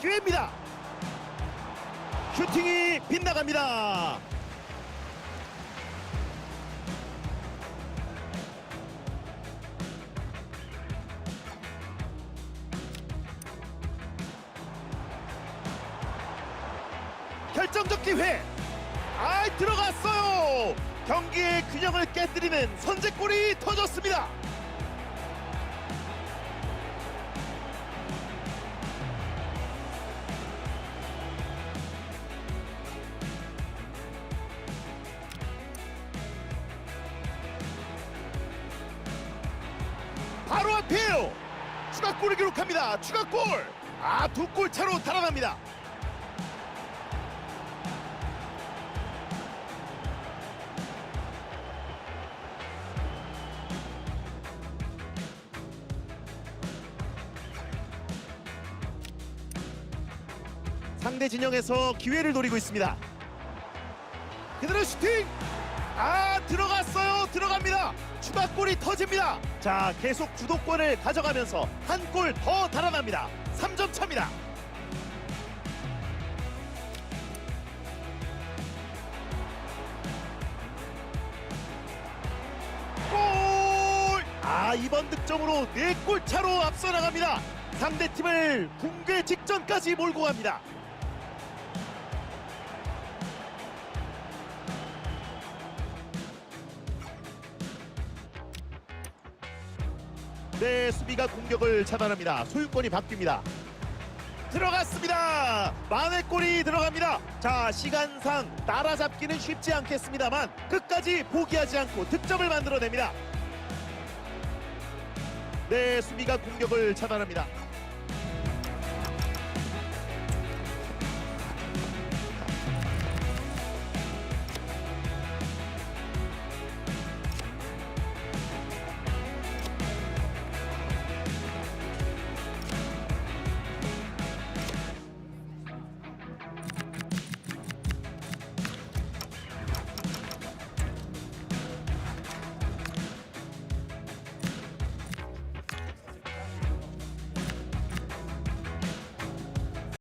기회입니다. 슈팅이 빗나갑니다. 결정적 기회. 아 들어갔어요. 경기의 균형을 깨뜨리는 선제골이 터졌습니다. 바로 앞이에요. 추가골을 기록합니다. 추가골. 아, 두 골 차로 달아납니다. 상대 진영에서 기회를 노리고 있습니다. 그대로 슈팅! 아 들어갔어요. 들어갑니다. 추가골이 터집니다. 자 계속 주도권을 가져가면서 한 골 더 달아납니다. 3점 차입니다. 골! 아 이번 득점으로 4골 차로 앞서 나갑니다. 상대팀을 붕괴 직전까지 몰고 갑니다 네, 수비가 공격을 차단합니다. 소유권이 바뀝니다. 들어갔습니다. 만회골이 들어갑니다. 자, 시간상 따라잡기는 쉽지 않겠습니다만 끝까지 포기하지 않고 득점을 만들어냅니다. 네, 수비가 공격을 차단합니다.